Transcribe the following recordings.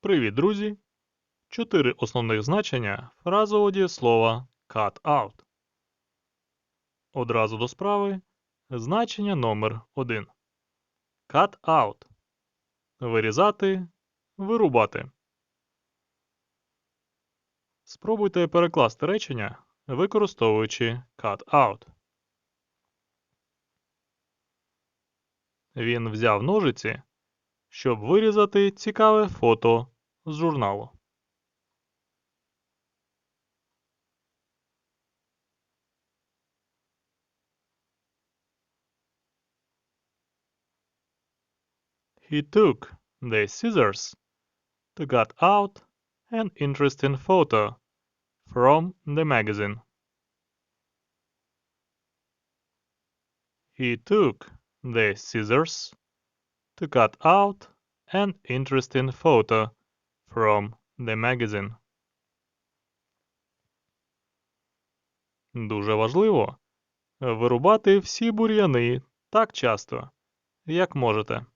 Привіт, друзі! Чотири основних значення фразового дієслова cut out. Одразу до справи. Значення номер 1. Cut out. Вирізати, вирубати. Спробуйте перекласти речення, використовуючи cut out. Він взяв ножиці, щоб вирізати цікаве фото з журналу. He took the scissors to cut out an interesting photo from the magazine. He took the scissors to cut out an interesting photo from the magazine. Дуже важливо вирубати всі бур'яни так часто, як можете.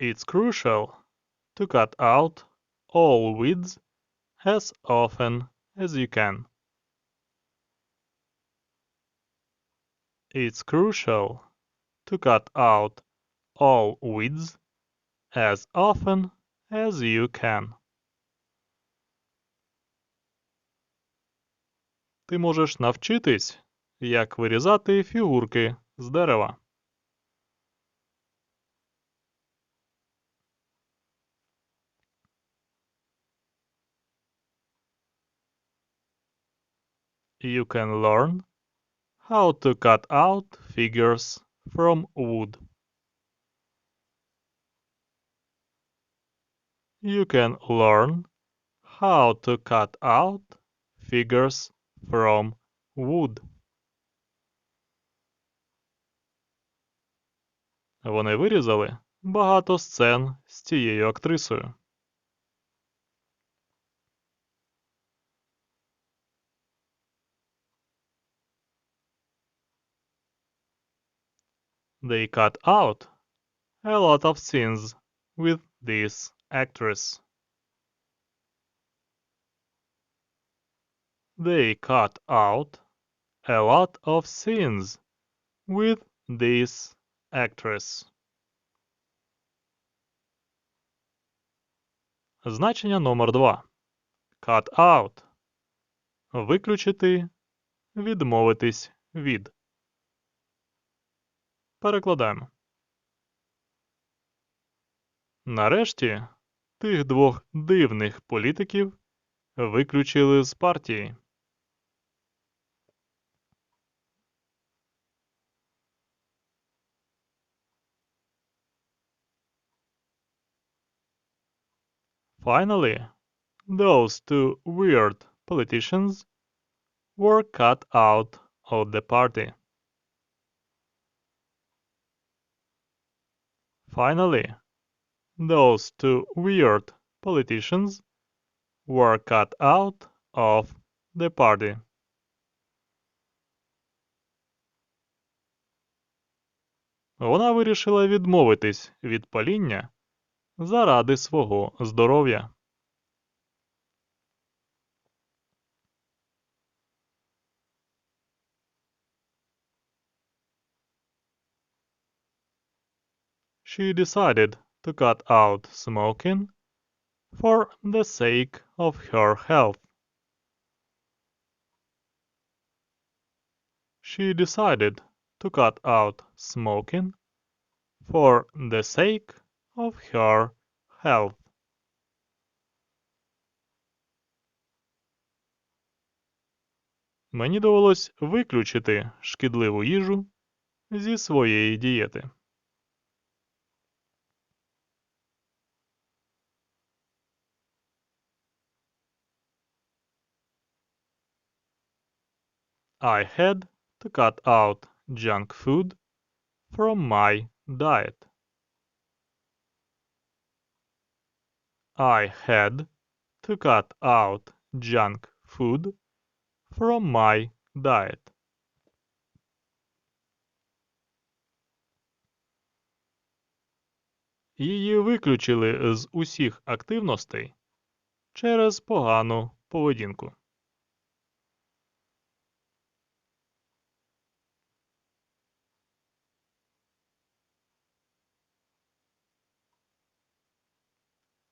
It's crucial to cut out all weeds as often as you can. It's crucial to cut out all weeds as often as you can. Ти можеш навчитись, як вирізати фігурки з дерева. You can learn how to cut out figures from wood. You can learn how to cut out figures from wood. Вони вирізали багато сцен з цією актрисою. They cut out a lot of scenes with this actress. They cut out a lot of scenes with this actress. Значення номер 2. Cut out. Виключити, відмовитись від. Перекладаємо. Нарешті тих двох дивних політиків виключили з партії. Finally, those two weird politicians were cut out of the party. Finally, those two weird politicians were cut out of the party. Вона вирішила відмовитись від паління заради свого здоров'я. She decided to cut out smoking for the sake of her health. She decided to cut out smoking for the sake of her health. Мені довелось виключити шкідливу їжу зі своєї дієти. I had to cut out junk food from my diet. I had to cut out junk food from my died. Її виключили з усіх активностей через погану поведінку.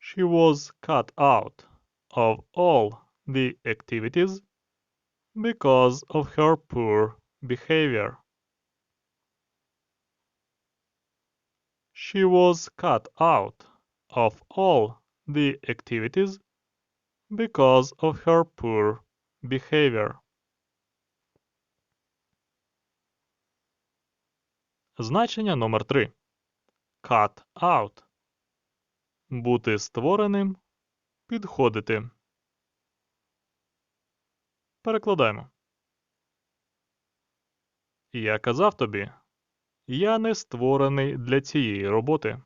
She was cut out of all the activities because of her poor behavior. She was cut out of all the activities because of her poor behavior. Значення номер 3. Cut out. Бути створеним. Підходити. Перекладаємо. Я казав тобі, я не створений для цієї роботи.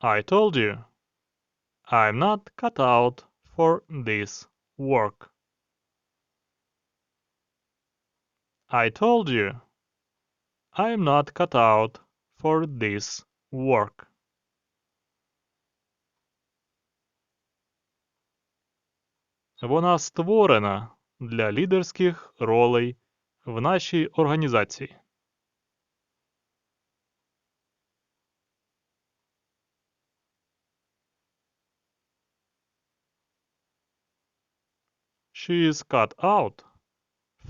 I told you, I'm not cut out for this work. I told you, I'm not cut out for this work. Вона створена для лідерських ролей в нашій організації. She is cut out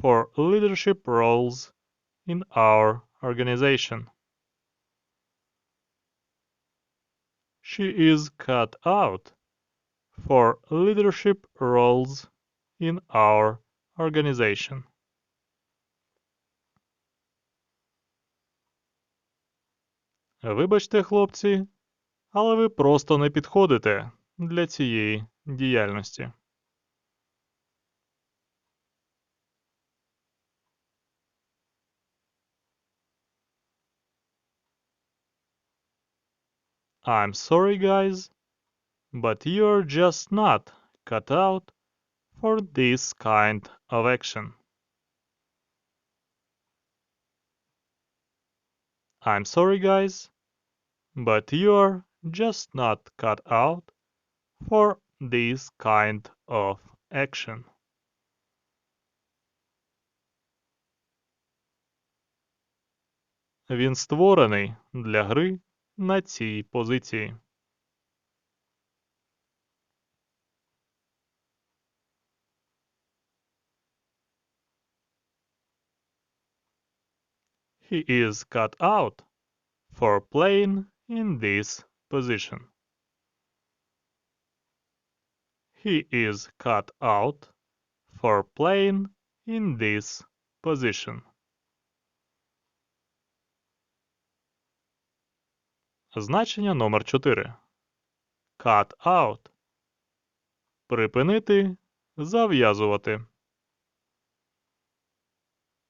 for leadership roles in our organization. She is cut out for leadership roles in our organization. Вибачте, хлопці, але ви просто не підходите для цієї діяльності. I'm sorry, guys, but you're just not cut out for this kind of action. I'm sorry, guys, but you're just not cut out for this kind of action. Він створений для гри на цій позиції. He is cut out for playing in this position. He is cut out for playing in this position. Значення номер 4. Cut out. Припинити. Зав'язувати.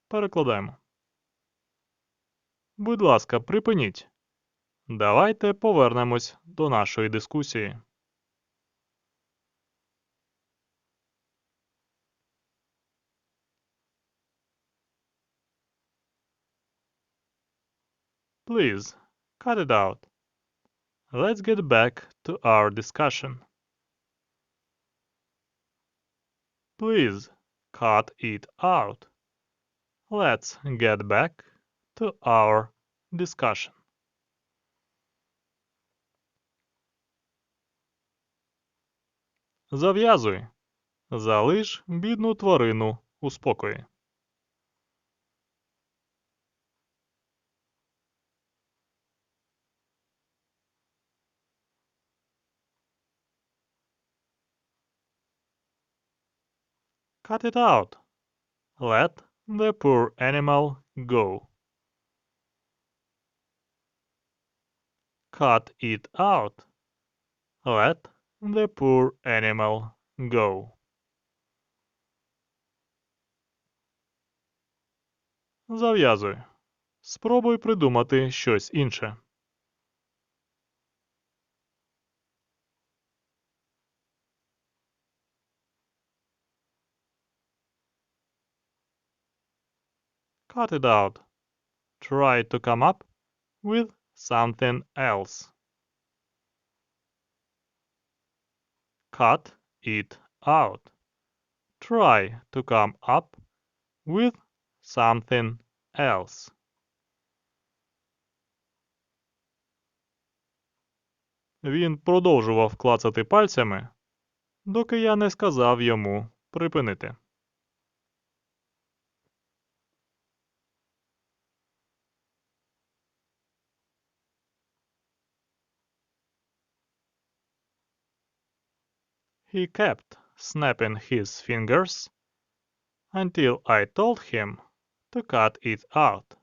Перекладаємо. Будь ласка, припиніть. Давайте повернемось до нашої дискусії. Please, cut it out. Let's get back to our discussion. Please, cut it out. Let's get back to our discussion. Зав'язуй. Залиш бідну тварину у спокої. Cut it out. Let the poor animal go. Cut it out. Let the poor animal go. Зав'язуй. Спробуй придумати щось інше. Cut it out. Try to come up with something else. Cut it out. Try to come up with something else. Він продовжував клацати пальцями, доки я не сказав йому припинити. He kept snapping his fingers until I told him to cut it out.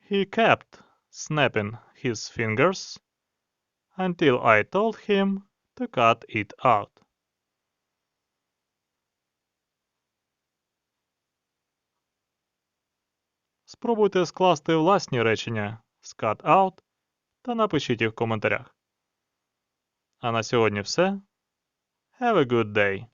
He kept snapping his fingers until I told him to cut it out. Спробуйте скласти власні речення з cut out та напишіть їх в коментарях. А на сьогодні все. Have a good day!